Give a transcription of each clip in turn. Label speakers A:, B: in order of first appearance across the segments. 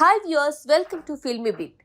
A: Hi viewers welcome to filmy bit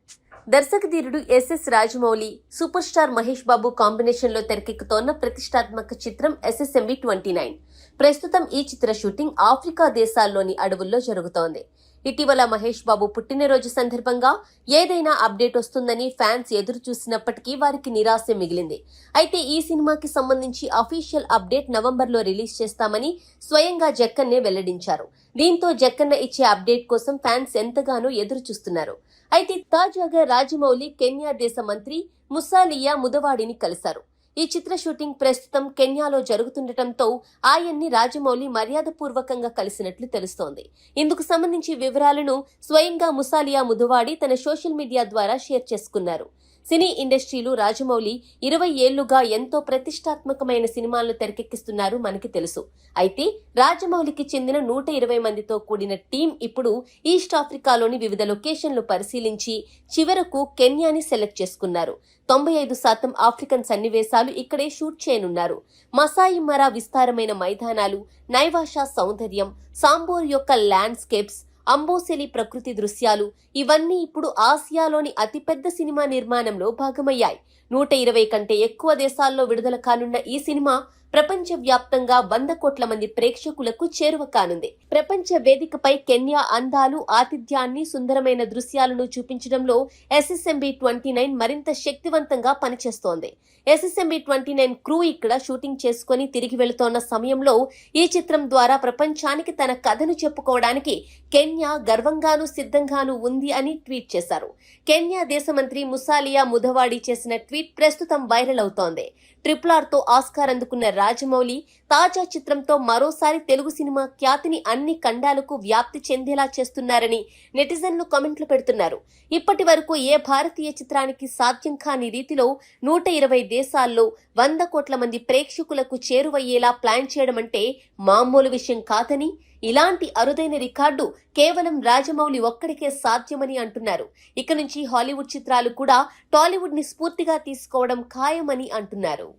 A: దర్శక ధీరుడు S S Rajamouli super star Mahesh Babu కాంబినేషన్లో తెరకెక్కుతోన్న ప్రతిష్టాత్మక చిత్రం ఎస్ఎస్ఎంవి ట్వంటీ నైన్. ప్రస్తుతం ఈ చిత్ర షూటింగ్ ఆఫ్రికా దేశాల్లోని అడవుల్లో జరుగుతోంది. ఇటీవల మహేష్ బాబు పుట్టినరోజు సందర్భంగా ఏదైనా అప్డేట్ వస్తుందని ఫ్యాన్స్ ఎదురు చూసినప్పటికీ వారికి నిరాశ మిగిలింది. అయితే ఈ సినిమాకి సంబంధించి అఫీషియల్ అప్డేట్ నవంబర్లో రిలీజ్ చేస్తామని స్వయంగా జక్కన్నే వెల్లడించారు. దీంతో జక్కన్న ఇచ్చే అప్డేట్ కోసం ఫ్యాన్స్ ఎంతగానో ఎదురు చూస్తున్నారు. అయితే తాజాగా రాజమౌళి కెన్యా దేశ మంత్రి ముసాలియా ముదవాడిని కలిశారు. ఈ చిత్ర షూటింగ్ ప్రస్తుతం కెన్యాలో జరుగుతుండటంతో ఆయన్ని రాజమౌళి మర్యాదపూర్వకంగా కలిసినట్లు తెలుస్తోంది. ఇందుకు సంబంధించి వివరాలను స్వయంగా ముసాలియా ముదువాడి తన సోషల్ మీడియా ద్వారా షేర్ చేసుకున్నారు. సినీ ఇండస్ట్రీలు రాజమౌళి ఇరవై ఏళ్ళుగా ఎంతో ప్రతిష్టాత్మకమైన సినిమాలను తెరకెక్కిస్తున్నారు మనకి తెలుసు. అయితే రాజమౌళికి చెందిన నూట ఇరవై మందితో కూడిన టీం ఇప్పుడు ఈస్ట్ ఆఫ్రికాలోని వివిధ లొకేషన్లు పరిశీలించి చివరకు కెన్యాని సెలెక్ట్ చేసుకున్నారు. తొంభై ఐదు శాతం ఆఫ్రికన్ సన్నివేశాలు ఇక్కడే షూట్ చేయనున్నారు. మసాయి మరా విస్తారమైన మైదానాలు నైవాషా సౌందర్యం సాంబోర్ యొక్క ల్యాండ్స్కేప్స్ అంబోసెలి ప్రకృతి దృశ్యాలు ఇవన్నీ ఇప్పుడు ఆసియాలోని అతిపెద్ద సినిమా నిర్మాణంలో భాగమయ్యాయి. నూట ఇరవై కంటే ఎక్కువ దేశాల్లో విడుదల కానున్న ఈ సినిమా ప్రపంచ వ్యాప్తంగా వంద కోట్ల మంది ప్రేక్షకులకు చేరువ కానుంది. ప్రపంచ వేదికపై కెన్యా అందాలు ఆతిథ్యాన్ని సుందరమైన దృశ్యాలను చూపించడంలో ఎస్ఎస్ఎంబి ట్వంటీ నైన్ మరింత శక్తివంతంగా పనిచేస్తోంది. ఎస్ఎస్ఎంబి ట్వంటీ నైన్ క్రూ ఇక్కడ షూటింగ్ చేసుకుని తిరిగి వెళుతోన్న సమయంలో ఈ చిత్రం ద్వారా ప్రపంచానికి తన కథను చెప్పుకోవడానికి కెన్యా గర్వంగానూ సిద్ధంగాను ఉంది అని ట్వీట్ చేశారు. కెన్యా దేశ మంత్రి ముసాలియా ముధవాడి చేసిన ట్వీట్ ప్రస్తుతం వైరల్ అవుతోంది. ట్రిపుల్ ఆర్తో ఆస్కార్ అందుకున్న రాజమౌళి తాజా చిత్రంతో మరోసారి తెలుగు సినిమా ఖ్యాతిని అన్ని ఖండాలకు వ్యాప్తి చెందేలా చేస్తున్నారని నెటిజన్లు కామెంట్లు పెడుతున్నారు. ఇప్పటి వరకు ఏ భారతీయ చిత్రానికి సాధ్యం కాని రీతిలో నూట ఇరవై దేశాల్లో వంద కోట్ల మంది ప్రేక్షకులకు చేరువయ్యేలా ప్లాన్ చేయడం అంటే మామూలు విషయం కాదని ఇలాంటి అరుదైన రికార్డు కేవలం రాజమౌళి ఒక్కడికే సాధ్యమని అంటున్నారు. ఇక నుంచి హాలీవుడ్ చిత్రాలు కూడా టాలీవుడ్ని స్ఫూర్తిగా తీసుకోవడం ఖాయమని అంటున్నారు.